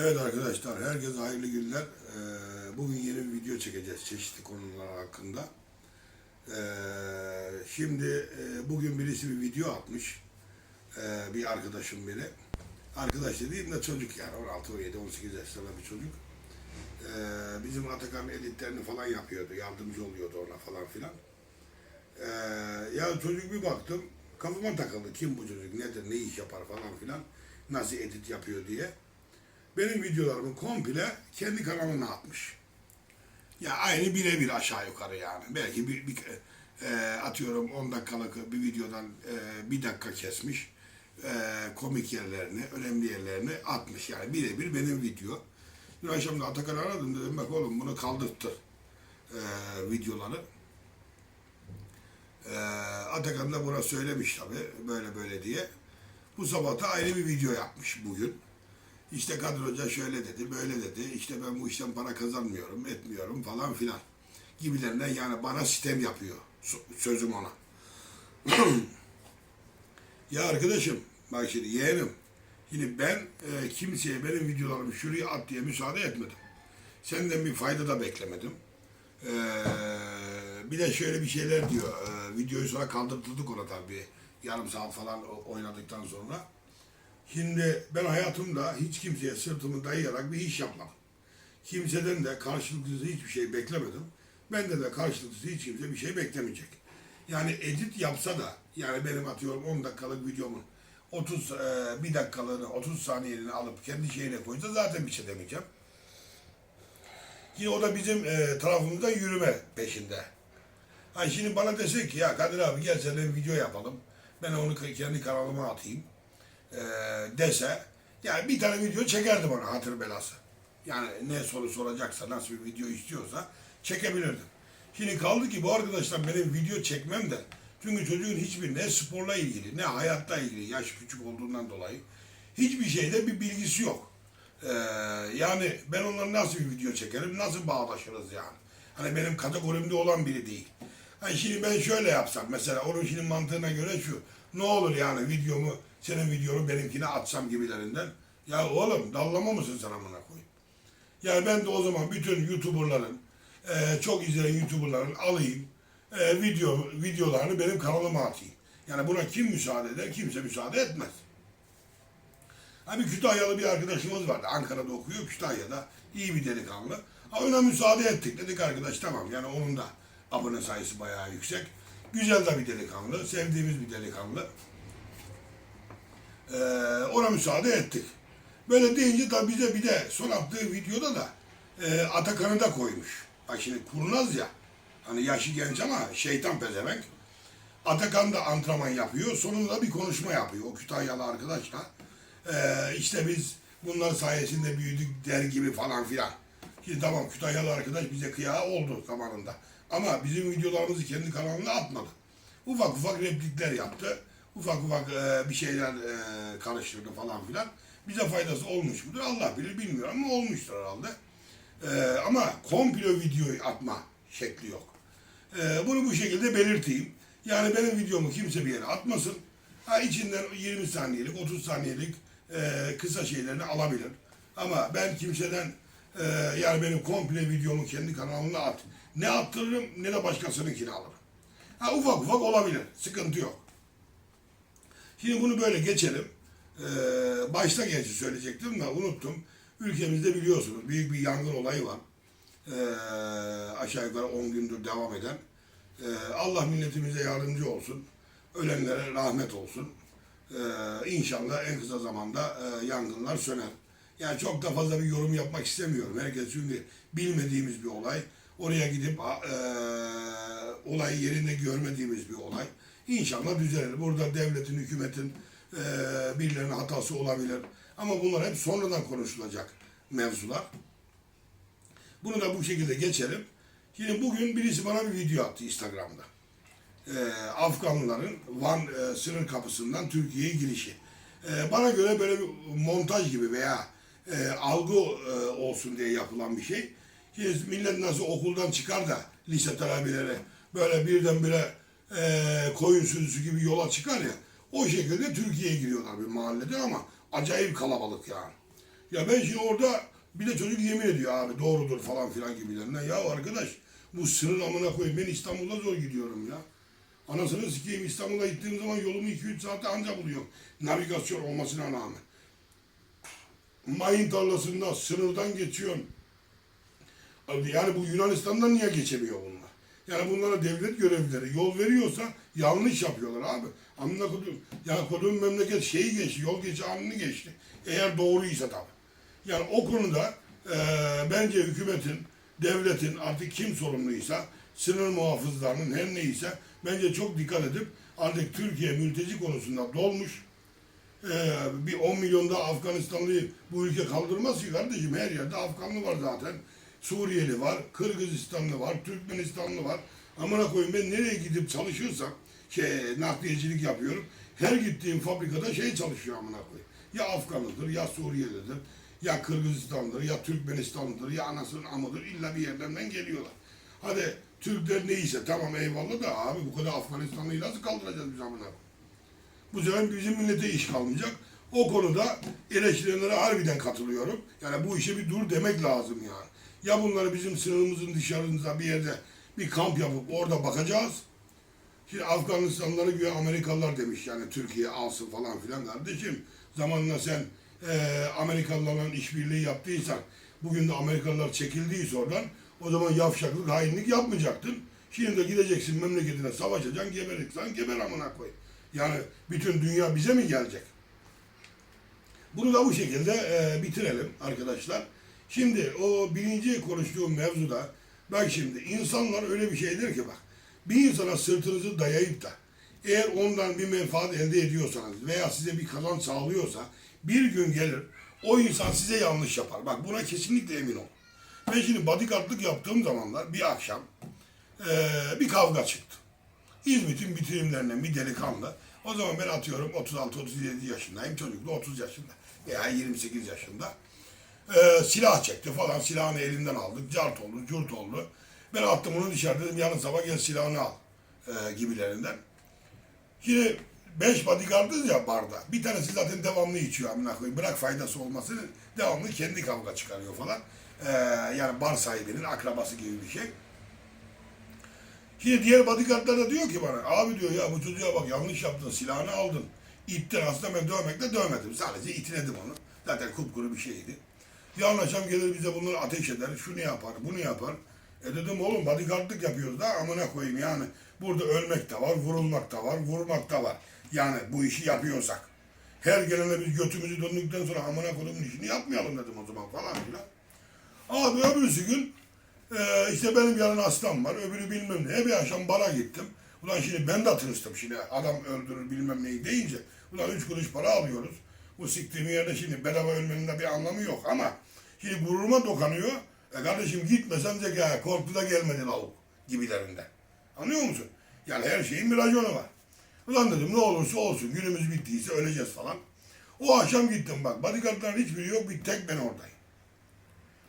Evet arkadaşlar, herkese hayırlı günler. Ee, bugün yeni bir video çekeceğiz çeşitli konular hakkında. Ee, şimdi e, bugün birisi bir video atmış. Ee, bir arkadaşım biri. Arkadaş dediğim de çocuk yani 16, 17, 18 yaşlarında bir çocuk. Bizim Atakan editlerini falan yapıyordu, yardımcı oluyordu ona falan filan. Ya çocuk bir baktım, kafama takıldı. Kim bu çocuk, nedir, ne iş yapar falan filan. Nasıl edit yapıyor diye benim videolarımı komple kendi kanalına atmış. Ya aynı birebir aşağı yukarı yani. Belki bir, bir e, atıyorum 10 dakikalık bir videodan e, bir dakika kesmiş. E, komik yerlerini, önemli yerlerini atmış. Yani birebir benim video. Dün akşam da Atakan'ı aradım dedim bak oğlum bunu kaldırttır e, videoları. E, Atakan da buna söylemiş tabii böyle böyle diye. Bu sabah da ayrı bir video yapmış bugün. İşte Kadir Hoca şöyle dedi, böyle dedi. İşte ben bu işten para kazanmıyorum, etmiyorum falan filan. Gibilerinden yani bana sitem yapıyor. Sözüm ona. ya arkadaşım, bak şimdi yeğenim. Şimdi ben e, kimseye benim videolarımı şuraya at diye müsaade etmedim. Senden bir fayda da beklemedim. E, bir de şöyle bir şeyler diyor. E, videoyu sonra kaldırtırdık ona tabii. Yarım saat falan oynadıktan sonra. Şimdi ben hayatımda hiç kimseye sırtımı dayayarak bir iş yapmam. Kimseden de karşılıksız hiçbir şey beklemedim. Bende de karşılıksız hiç kimse bir şey beklemeyecek. Yani edit yapsa da yani benim atıyorum 10 dakikalık videomun 30 e, bir dakikalığını 30 saniyeliğini alıp kendi şeyine koysa zaten bir şey demeyeceğim. Yine o da bizim e, tarafımızdan yürüme peşinde. Ha şimdi bana desek ki ya Kadir abi gel seninle bir video yapalım. Ben onu kendi kanalıma atayım e, dese yani bir tane video çekerdim ona hatır belası. Yani ne soru soracaksa, nasıl bir video istiyorsa çekebilirdim. Şimdi kaldı ki bu arkadaşlar benim video çekmem de çünkü çocuğun hiçbir ne sporla ilgili ne hayatta ilgili yaş küçük olduğundan dolayı hiçbir şeyde bir bilgisi yok. Ee, yani ben onlara nasıl bir video çekerim, nasıl bağdaşırız yani. Hani benim kategorimde olan biri değil. Hani şimdi ben şöyle yapsam mesela onun şimdi mantığına göre şu. Ne olur yani videomu, senin videonu benimkine atsam gibilerinden. Ya oğlum dallama mısın sen amına koyayım? Yani ben de o zaman bütün YouTuber'ların, e, çok izleyen YouTuber'ların alayım, e, video videolarını benim kanalıma atayım. Yani buna kim müsaade eder? Kimse müsaade etmez. Hani Kütahyalı bir arkadaşımız vardı. Ankara'da okuyor, Kütahya'da. iyi bir delikanlı. Ha, Ona müsaade ettik. Dedik arkadaş tamam yani onun da abone sayısı bayağı yüksek. Güzel de bir delikanlı, sevdiğimiz bir delikanlı. Ee, ona müsaade ettik. Böyle deyince da bize bir de son attığı videoda da e, Atakan'ı da koymuş. Bak şimdi kurnaz ya. Hani yaşı genç ama şeytan pezevenk. Atakan da antrenman yapıyor. Sonunda bir konuşma yapıyor. O Kütahyalı arkadaşla. Ee, işte biz bunlar sayesinde büyüdük der gibi falan filan. Şimdi tamam Kütahyalı arkadaş bize kıyağı oldu zamanında. Ama bizim videolarımızı kendi kanalına atmadı. Ufak ufak replikler yaptı. Ufak ufak e, bir şeyler e, karıştırdı falan filan. Bize faydası olmuş mudur Allah bilir bilmiyorum ama olmuştur herhalde. E, ama komple videoyu atma şekli yok. E, bunu bu şekilde belirteyim. Yani benim videomu kimse bir yere atmasın. Ha içinden 20 saniyelik, 30 saniyelik e, kısa şeylerini alabilir. Ama ben kimseden e, yani benim komple videomu kendi kanalına at. Ne attırırım ne de başkasınınkini alırım. Ha ufak ufak olabilir. Sıkıntı yok. Şimdi bunu böyle geçelim. Ee, başta gerçi söyleyecektim de unuttum. Ülkemizde biliyorsunuz büyük bir yangın olayı var. Ee, aşağı yukarı 10 gündür devam eden. Ee, Allah milletimize yardımcı olsun. Ölenlere rahmet olsun. Ee, inşallah en kısa zamanda e, yangınlar söner. Yani çok da fazla bir yorum yapmak istemiyorum. Herkes çünkü bilmediğimiz bir olay. Oraya gidip e, olayı yerinde görmediğimiz bir olay. İnşallah düzelir. Burada devletin, hükümetin e, birilerinin hatası olabilir. Ama bunlar hep sonradan konuşulacak mevzular. Bunu da bu şekilde geçelim. Şimdi bugün birisi bana bir video attı Instagram'da. Ee, Afganlıların Van e, sınır kapısından Türkiye'ye girişi. Ee, bana göre böyle bir montaj gibi veya e, algı e, olsun diye yapılan bir şey. Şimdi millet nasıl okuldan çıkar da lise talebeleri böyle birdenbire e, koyun sürüsü gibi yola çıkar ya. O şekilde Türkiye'ye giriyorlar bir mahallede ama acayip kalabalık yani. Ya ben şimdi orada bir de çocuk yemin ediyor abi doğrudur falan filan gibilerinden. Ya arkadaş bu sınır amına koyayım ben İstanbul'da zor gidiyorum ya. Anasını sikeyim İstanbul'a gittiğim zaman yolumu 2-3 saatte anca buluyorum. Navigasyon olmasına rağmen. Mayın tarlasında sınırdan geçiyorsun. Abi Yani bu Yunanistan'dan niye geçemiyor bunlar? Yani bunlara devlet görevlileri yol veriyorsa yanlış yapıyorlar abi. Amına kodum. Ya kodum memleket şeyi geçti, yol geçi anını geçti. Eğer doğruysa tabii. Yani o konuda eee, bence hükümetin, devletin artık kim sorumluysa, sınır muhafızlarının her neyse bence çok dikkat edip artık Türkiye mülteci konusunda dolmuş. Eee, bir 10 milyon da Afganistanlıyı bu ülke kaldırmaz ki kardeşim. Her yerde Afganlı var zaten. Suriyeli var, Kırgızistanlı var, Türkmenistanlı var. Amına koyayım ben nereye gidip çalışırsam, şey, nakliyecilik yapıyorum. Her gittiğim fabrikada şey çalışıyor amına koyayım. Ya Afganlıdır, ya Suriyelidir, ya Kırgızistanlıdır, ya Türkmenistanlıdır, ya anasının amıdır. İlla bir yerden geliyorlar. Hadi Türkler neyse tamam eyvallah da abi bu kadar Afganistanlıyı nasıl kaldıracağız biz amına? Bu sefer bizim millete iş kalmayacak. O konuda eleştirilere harbiden katılıyorum. Yani bu işe bir dur demek lazım yani. Ya bunları bizim sınırımızın dışarısında bir yerde bir kamp yapıp orada bakacağız. Şimdi Afganistanlıları güya Amerikalılar demiş yani Türkiye alsın falan filan kardeşim. Zamanla sen eee Amerikalılarla işbirliği yaptıysan, bugün de Amerikalılar çekildiyse oradan, o zaman yavşaklık, hainlik yapmayacaktın. Şimdi de gideceksin memleketine savaşacaksın, gebereceksin, geber amına koy. Yani bütün dünya bize mi gelecek? Bunu da bu şekilde e, bitirelim arkadaşlar. Şimdi o birinci konuştuğum mevzuda bak şimdi insanlar öyle bir şeydir ki bak bir insana sırtınızı dayayıp da eğer ondan bir menfaat elde ediyorsanız veya size bir kazanç sağlıyorsa bir gün gelir o insan size yanlış yapar. Bak buna kesinlikle emin ol. Ben şimdi bodyguardlık yaptığım zamanlar bir akşam e, bir kavga çıktı. İzmit'in bitirimlerinden bir delikanlı. O zaman ben atıyorum 36-37 yaşındayım. Çocuk da 30 yaşında veya 28 yaşında. Ee, silah çekti falan. Silahını elinden aldık. Cart oldu, curt oldu. Ben attım onu dışarı dedim yarın sabah gel silahını al ee, gibilerinden. Şimdi beş bodyguardız ya barda. Bir tanesi zaten devamlı içiyor amına koyayım. Bırak faydası olmasını devamlı kendi kavga çıkarıyor falan. Ee, yani bar sahibinin akrabası gibi bir şey. Şimdi diğer bodyguardlar da diyor ki bana abi diyor ya bu çocuğa bak yanlış yaptın silahını aldın. İttin aslında ben dövmekle dövmedim. Sadece itinedim onu. Zaten kupkuru bir şeydi. Yarın akşam gelir bize bunları ateş eder. Şunu yapar, bunu yapar. E dedim oğlum bodyguardlık yapıyoruz da amına koyayım yani. Burada ölmek de var, vurulmak da var, vurmak da var. Yani bu işi yapıyorsak. Her gelene biz götümüzü döndükten sonra amına koyduğumun işini yapmayalım dedim o zaman falan filan. Abi öbürsü gün ee, işte benim yarın hastam var, öbürü bilmem ne. Bir akşam bara gittim. Ulan şimdi ben de tırstım şimdi adam öldürür bilmem neyi deyince. Ulan üç kuruş para alıyoruz. Bu siktiğim yerde şimdi bedava ölmenin de bir anlamı yok ama şimdi gururuma dokanıyor. E kardeşim gitmesen de ya korktu da gelmedi lavuk gibilerinden. Anlıyor musun? Yani her şeyin bir raconu var. Ulan dedim ne olursa olsun günümüz bittiyse öleceğiz falan. O akşam gittim bak bodyguardların hiçbiri yok bir tek ben oradayım.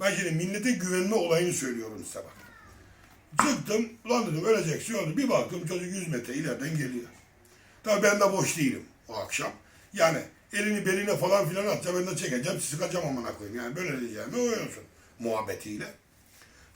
Ben şimdi millete güvenme olayını söylüyorum size bak. Çıktım, ulan dedim öleceksin oldu. Bir baktım çocuk 100 metre ileriden geliyor. Tabii ben de boş değilim o akşam. Yani elini beline falan filan atsa ben de çekeceğim, sıkacağım amına koyayım. Yani böyle diyeceğim, oynuyorsun muhabbetiyle.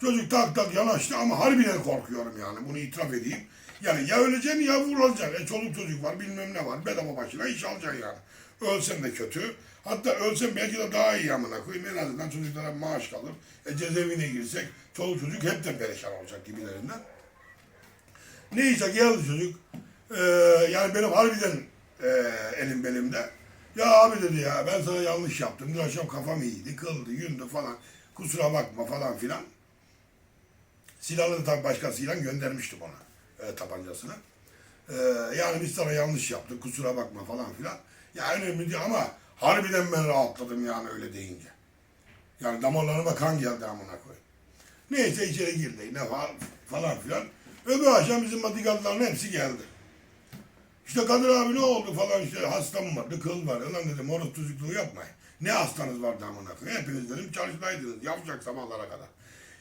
Çocuk tak tak yanaştı ama harbiden korkuyorum yani bunu itiraf edeyim. Yani ya öleceksin ya vurulacaksın. E çoluk çocuk var bilmem ne var bedava başına iş alacaksın yani. Ölsen de kötü. Hatta ölsen belki de daha iyi amına koyayım. En azından çocuklara maaş kalır. E cezaevine girsek çoluk çocuk hepten perişan olacak gibilerinden. Neyse geldi çocuk. Ee, yani benim harbiden e, elim belimde. Ya abi dedi ya ben sana yanlış yaptım. Dün akşam kafam iyiydi, kıldı, yündü falan. Kusura bakma falan filan. Silahını tabii başkasıyla göndermiştim ona e, tabancasını. E, yani biz sana yanlış yaptık kusura bakma falan filan. Ya önemli değil ama harbiden ben rahatladım yani öyle deyince. Yani damarlarıma kan geldi amına koy. Neyse içeri girdi ne falan filan. Öbür akşam bizim bodyguardların hepsi geldi. İşte Kadir abi ne oldu falan işte hastam vardı, kıl var. Ulan dedim orası tuzukluğu yapmayın. Ne hastanız vardı amına koyayım. Hepiniz dedim çalışmaydınız. Yapacak sabahlara kadar.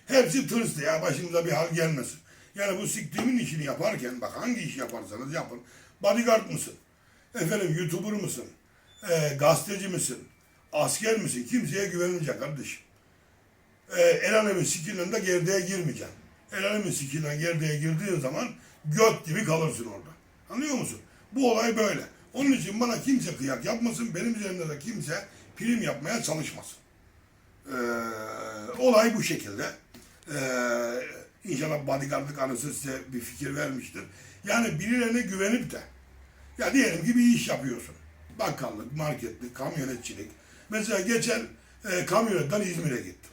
Hepsi tırstı ya başımıza bir hal gelmesin. Yani bu siktiğimin işini yaparken bak hangi iş yaparsanız yapın. Bodyguard mısın? Efendim YouTuber mısın? Ee, gazeteci misin? Asker misin? Kimseye güvenmeyeceksin kardeşim. Ee, el alemin sikilinden gerdeğe girmeyeceksin. El alemin sikilinden gerdeğe girdiğin zaman göt gibi kalırsın orada. Anlıyor musun? Bu olay böyle. Onun için bana kimse kıyak yapmasın. Benim üzerimde de kimse prim yapmaya çalışmasın. Ee, olay bu şekilde. Ee, inşallah bodyguardlık anısı size bir fikir vermiştir. Yani birilerine güvenip de ya diyelim ki bir iş yapıyorsun. Bakkallık, marketlik, kamyonetçilik. Mesela geçen e, kamyonetten İzmir'e gittim.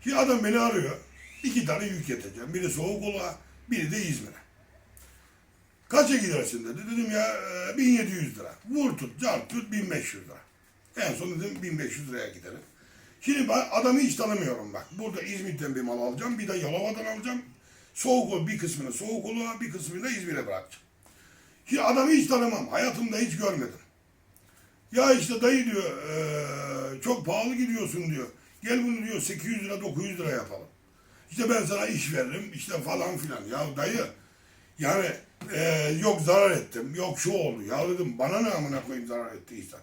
Şimdi adam beni arıyor. İki tane yük getireceğim. Biri soğuk ola, biri de İzmir'e. Kaça gidersin dedi. Dedim ya e, 1700 lira. Vur tut, car tut 1500 lira. En son dedim 1500 liraya giderim. Şimdi ben adamı hiç tanımıyorum bak. Burada İzmit'ten bir mal alacağım. Bir de Yalova'dan alacağım. Soğuk bir kısmını soğuk oluğa bir kısmını da İzmir'e bırakacağım. Şimdi adamı hiç tanımam. Hayatımda hiç görmedim. Ya işte dayı diyor eee, çok pahalı gidiyorsun diyor. Gel bunu diyor 800 lira 900 lira yapalım. İşte ben sana iş veririm işte falan filan. Ya dayı yani eee, yok zarar ettim yok şu oldu. Ya dedim bana ne amına koyayım zarar ettiysen.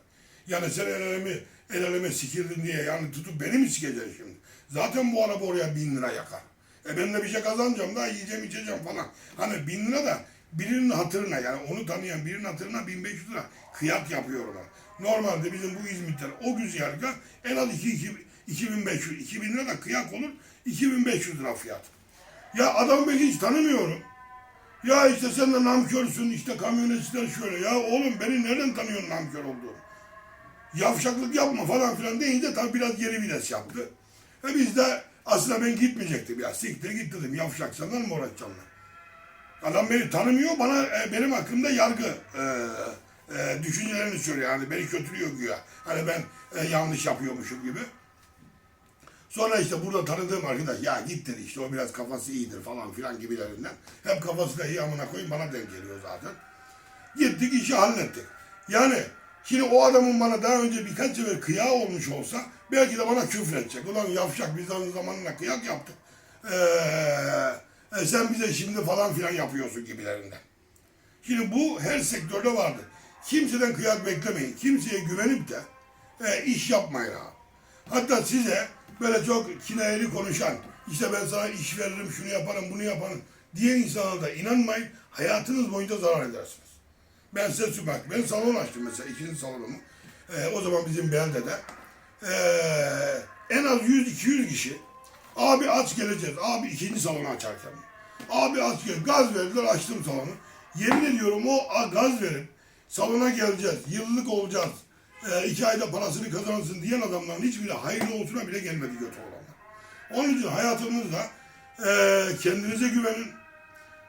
Yani sen el eleme, el eleme sikirdin diye yani tutup beni mi sikeceksin şimdi? Zaten bu araba oraya bin lira yakar. E ben de bir şey kazanacağım da yiyeceğim içeceğim falan. Hani bin lira da birinin hatırına yani onu tanıyan birinin hatırına 1500 lira kıyak yapıyor ona. Normalde bizim bu İzmit'ten o güzergah en az 2, 2, 2500, 2000 lira da kıyak olur 2500 lira fiyat. Ya adam ben hiç tanımıyorum. Ya işte sen de namkörsün işte kamyonetçiler şöyle. Ya oğlum beni nereden tanıyorsun namkör olduğumu? Yavşaklık yapma falan filan deyince tabii biraz geri vites yaptı. Ve biz de aslında ben gitmeyecektim ya. Siktir git dedim. Yavşak senden uğraşacağım ben? Adam beni tanımıyor. Bana e, benim hakkımda yargı e, e, düşüncelerini söylüyor. Yani beni kötülüyor güya. Hani ben e, yanlış yapıyormuşum gibi. Sonra işte burada tanıdığım arkadaş ya git dedi işte o biraz kafası iyidir falan filan gibilerinden. Hem kafası da iyi amına koyayım bana denk geliyor zaten. Gittik işi hallettik. Yani şimdi o adamın bana daha önce birkaç sefer kıyağı olmuş olsa belki de bana küfür edecek. Ulan yavşak biz onun zamanında kıyak yaptık. Ee, e, sen bize şimdi falan filan yapıyorsun gibilerinden. Şimdi bu her sektörde vardır. Kimseden kıyak beklemeyin. Kimseye güvenip de e, iş yapmayın abi. Hatta size böyle çok kinayeli konuşan, işte ben sana iş veririm, şunu yaparım, bunu yaparım diye insana da inanmayın. Hayatınız boyunca zarar edersiniz. Ben size süper. Ben salon açtım mesela ikinci salonumu. Ee, o zaman bizim beldede. Ee, en az 100-200 kişi. Abi aç geleceğiz. Abi ikinci salonu açarken. Abi aç gel. Gaz verdiler açtım salonu. Yemin ediyorum o gaz verip salona geleceğiz. Yıllık olacağız. Ee, iki ayda parasını kazansın diyen adamların hiçbiri hayırlı olsuna bile gelmedi götü olanlar. Onun için hayatınızda ee, kendinize güvenin.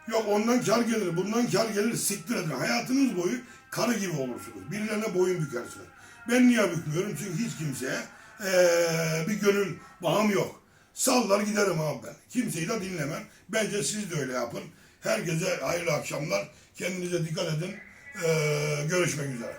Yok ondan kar gelir, bundan kar gelir, siktir edin. Hayatınız boyu karı gibi olursunuz. Birilerine boyun bükersiniz. Ben niye bükmüyorum? Çünkü hiç kimseye eee, bir gönül bağım yok. Sallar giderim abi ben. Kimseyi de dinlemem. Bence siz de öyle yapın. Herkese hayırlı akşamlar. Kendinize dikkat edin. Eee, görüşmek üzere.